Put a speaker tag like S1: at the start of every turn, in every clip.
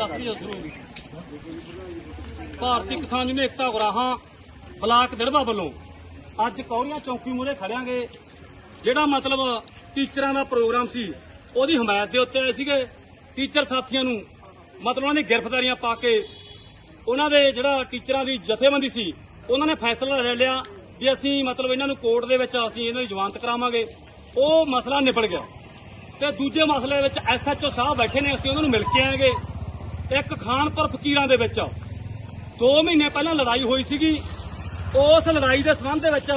S1: ਦੱਸ ਕੇ ਸ਼ੁਰੂ Bharti Kisan union Ekta Ugrahan, block Dirba ਵੱਲੋਂ ਅੱਜ ਕੌਰੀਆਂ ਚੌਂਕੀ ਮੂਹਰੇ ਖੜਿਆਂਗੇ, ਜਿਹੜਾ ਮਤਲਬ ਟੀਚਰਾਂ ਦਾ ਪ੍ਰੋਗਰਾਮ ਸੀ, ਉਹਦੀ ਹਮਾਇਤ ਦੇ ਉੱਤੇ ਆਏ ਸੀਗੇ। ਟੀਚਰ ਸਾਥੀਆਂ ਨੂੰ ਮਤਲਬ ਉਹਨਾਂ ਦੀ ਗ੍ਰਿਫਤਾਰੀਆਂ ਪਾ ਕੇ ਉਹਨਾਂ ਦੇ ਜਿਹੜਾ ਟੀਚਰਾਂ ਦੀ ਜਥੇਬੰਦੀ ਸੀ, ਉਹਨਾਂ ਨੇ ਫੈਸਲਾ ਲੈ ਲਿਆ ਵੀ ਅਸੀਂ ਮਤਲਬ ਇਹਨਾਂ ਨੂੰ ਕੋਰਟ ਦੇ ਵਿੱਚ ਅਸੀਂ ਇਹਨਾਂ ਦੀ ਜ਼ਮਾਨਤ ਕਰਾਵਾਂਗੇ। ਉਹ ਮਸਲਾ ਨਿਬੜ ਗਿਆ। ਤੇ ਦੂਜੇ ਮਸਲੇ ਵਿੱਚ ਐਸਐਚਓ ਸਾਹਿਬ ਬੈਠੇ ਨੇ, ਅਸੀਂ ਉਹਨਾਂ ਨੂੰ ਮਿਲ ਕੇ ਆਏਗੇ। ਇੱਕ ਖਾਨਪੁਰ ਫਕੀਰਾਂ ਦੇ ਵਿੱਚ। 2 ਮਹੀਨੇ ਪਹਿਲਾਂ ਲੜਾਈ ਹੋਈ ਸੀਗੀ। ਉਸ ਲੜਾਈ ਦੇ ਸੰਬੰਧ ਦੇ ਵਿੱਚ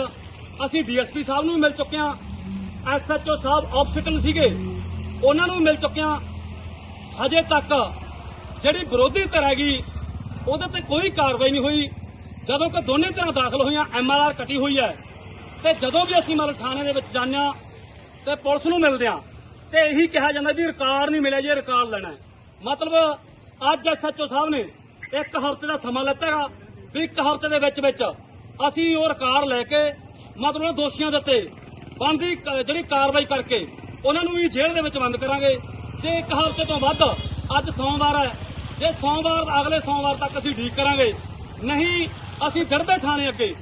S1: ਅਸੀਂ ਡੀਐਸਪੀ ਸਾਹਿਬ ਨੂੰ ਵੀ ਮਿਲ ਚੁੱਕੇ ਹਾਂ। ਐਸਐਚਓ ਸਾਹਿਬ ਆਫਸਿਟਲ ਸੀਗੇ। ਉਹਨਾਂ ਨੂੰ ਵੀ ਮਿਲ ਚੁੱਕੇ ਹਾਂ। ਹਜੇ ਤੱਕ ਜਿਹੜੀ ਵਿਰੋਧੀ ਧਿਰ ਹੈਗੀ, ਉਹਦੇ ਤੇ ਕੋਈ ਕਾਰਵਾਈ ਨਹੀਂ ਹੋਈ। ਜਦੋਂ ਕਿ ਦੋਨੇ ਧਿਰਾਂ ਦਾਖਲ ਹੋਈਆਂ ਐਮਆਰਆਰ ਕੱਟੀ ਹੋਈ ਹੈ। ਤੇ ਜਦੋਂ ਵੀ ਅਸੀਂ ਮਤਲਬ ਥਾਣੇ ਦੇ ਵਿੱਚ ਜਾਂਦੇ ਹਾਂ ਤੇ ਪੁਲਿਸ ਨੂੰ ਮਿਲਦੇ ਹਾਂ, ਤੇ ਇਹੀ ਕਿਹਾ ਜਾਂਦਾ ਵੀ ਰਿਕਾਰਡ ਨਹੀਂ ਮਿਲਿਆ, ਜੇ ਰਿਕਾਰਡ ਲੈਣਾ ਮਤਲਬ ਅੱਜ ਐਸਐਚਓ ਸਾਹਿਬ ਨੇ ਇੱਕ ਹਫ਼ਤੇ ਦਾ ਸਮਾਂ ਲੱਤਾ ਹੈਗਾ, ਵੀ ਇੱਕ ਹਫ਼ਤੇ ਦੇ ਵਿੱਚ ਵਿੱਚ ਅਸੀਂ ਉਹ ਰਿਕਾਰਡ ਲੈ ਕੇ ਮਤਲਬ ਦੋਸ਼ੀਆਂ ਦੇ ਉੱਤੇ ਬਣਦੀ ਜਿਹੜੀ ਕਾਰਵਾਈ ਕਰਕੇ ਉਹਨਾਂ ਨੂੰ ਵੀ ਜੇਲ੍ਹ ਦੇ ਵਿੱਚ ਬੰਦ ਕਰਾਂਗੇ। ਜੇ ਇੱਕ ਹਫ਼ਤੇ ਤੋਂ ਵੱਧ ਅੱਜ ਸੋਮਵਾਰ ਹੈ, ਜੇ ਸੋਮਵਾਰ, ਅਗਲੇ ਸੋਮਵਾਰ ਤੱਕ ਅਸੀਂ ਢੀਕ ਕਰਾਂਗੇ, ਨਹੀਂ ਅਸੀਂ ਦੜਬੇ ਥਾਣੇ ਅੱਗੇ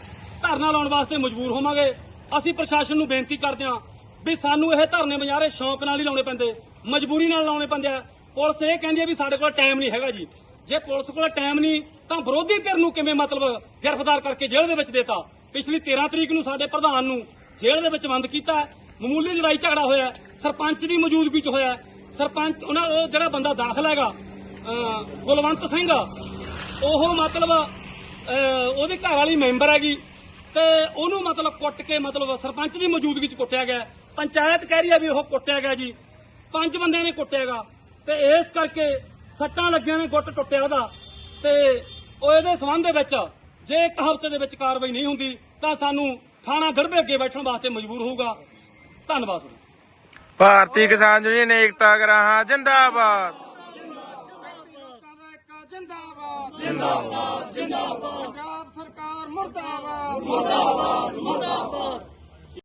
S1: ਧਰਨਾ ਲਾਉਣ ਵਾਸਤੇ ਮਜਬੂਰ ਹੋਵਾਂਗੇ। ਅਸੀਂ ਪ੍ਰਸ਼ਾਸਨ ਨੂੰ ਬੇਨਤੀ ਕਰਦੇ ਹਾਂ ਵੀ ਸਾਨੂੰ ਇਹ ਧਰਨੇ ਬਜ਼ਾਰੇ ਸ਼ੌਂਕ ਨਾਲ ਹੀ ਲਾਉਣੇ ਪੈਂਦੇ, ਮਜਬੂਰੀ ਨਾਲ ਲਾਉਣੇ ਪੈਂਦੇ ਆ। ਪੁਲਿਸ ਇਹ ਕਹਿੰਦੀ ਹੈ ਵੀ ਸਾਡੇ ਕੋਲ ਟਾਈਮ ਨਹੀਂ ਹੈਗਾ ਜੀ। ਜੇ ਪੁਲਿਸ ਕੋਲ ਟਾਈਮ ਨਹੀਂ ਤਾਂ ਵਿਰੋਧੀ ਧਿਰ ਨੂੰ ਕਿਵੇਂ ਮਤਲਬ ਗ੍ਰਿਫਤਾਰ ਕਰਕੇ ਜੇਲ੍ਹ ਦੇ ਵਿੱਚ ਦੇਤਾ? ਪਿਛਲੀ 13 ਤਰੀਕ ਨੂੰ ਸਾਡੇ ਪ੍ਰਧਾਨ ਨੂੰ ਜੇਲ੍ਹ ਦੇ ਵਿੱਚ ਬੰਦ ਕੀਤਾ ਮਾਮੂਲੀ ਲੜਾਈ ਝਗੜਾ ਹੋਇਆ ਸਰਪੰਚ ਦੀ ਮੌਜੂਦਗੀ 'ਚ ਹੋਇਆ ਸਰਪੰਚ ਉਹਨਾਂ ਉਹ ਜਿਹੜਾ ਬੰਦਾ ਦਾਖਲ ਹੈਗਾ ਅਹ, ਸਿੰਘ ਉਹ ਮਤਲਬ ਉਹਦੇ ਘਰ ਵਾਲੀ ਮੈਂਬਰ ਹੈਗੀ। ਤੇ ਉਹਨੂੰ ਮਤਲਬ ਕੁੱਟ ਕੇ ਮਤਲਬ ਸਰਪੰਚ ਦੀ ਮੌਜੂਦਗੀ 'ਚ ਕੁੱਟਿਆ ਗਿਆ ਪੰਚਾਇਤ ਕਹਿ ਰਹੀ ਹੈ ਵੀ ਉਹ ਕੁੱਟਿਆ ਗਿਆ ਜੀ। ਪੰਜ ਬੰਦਿਆਂ ਨੇ ਕੁੱਟਿਆਗਾ ਤੇ ਇਸ ਕਰਕੇ ਸੱਟਾਂ ਲੱਗੀਆਂ ਨੇ ਗੁੱਟ ਟੁੱਟਿਆ ਉਹਦਾ ਤੇ ਉਹ ਇਹਦੇ ਸੰਬੰਧ ਦੇ ਵਿੱਚ ਜੇ ਇੱਕ ਹਫ਼ਤੇ ਦੇ ਵਿੱਚ ਕਾਰਵਾਈ ਨਹੀਂ ਹੁੰਦੀ ਤਾਂ ਸਾਨੂੰ ਥਾਣਾ ਦੜਬੇ ਅੱਗੇ ਬੈਠਣ ਵਾਸਤੇ ਮਜਬੂਰ ਹੋਊਗਾ। ਧੰਨਵਾਦ।
S2: ਭਾਰਤੀ ਕਿਸਾਨ ਯੂਨੀਅਨ ਏਕਤਾ ਗਰਾਹਾਂ ਜਿੰਦਾਬਾਦ
S3: ਜਿੰਦਾਬਾਦ। ਜਿੰਦਾਬਾਦ ਜਿੰਦਾਬਾਦ। ਪੰਜਾਬ ਸਰਕਾਰ ਮੁਰਦਾਬਾਦ। ਮੁਰਦਾਬਾਦ ਮੁਰਦਾਬਾਦ।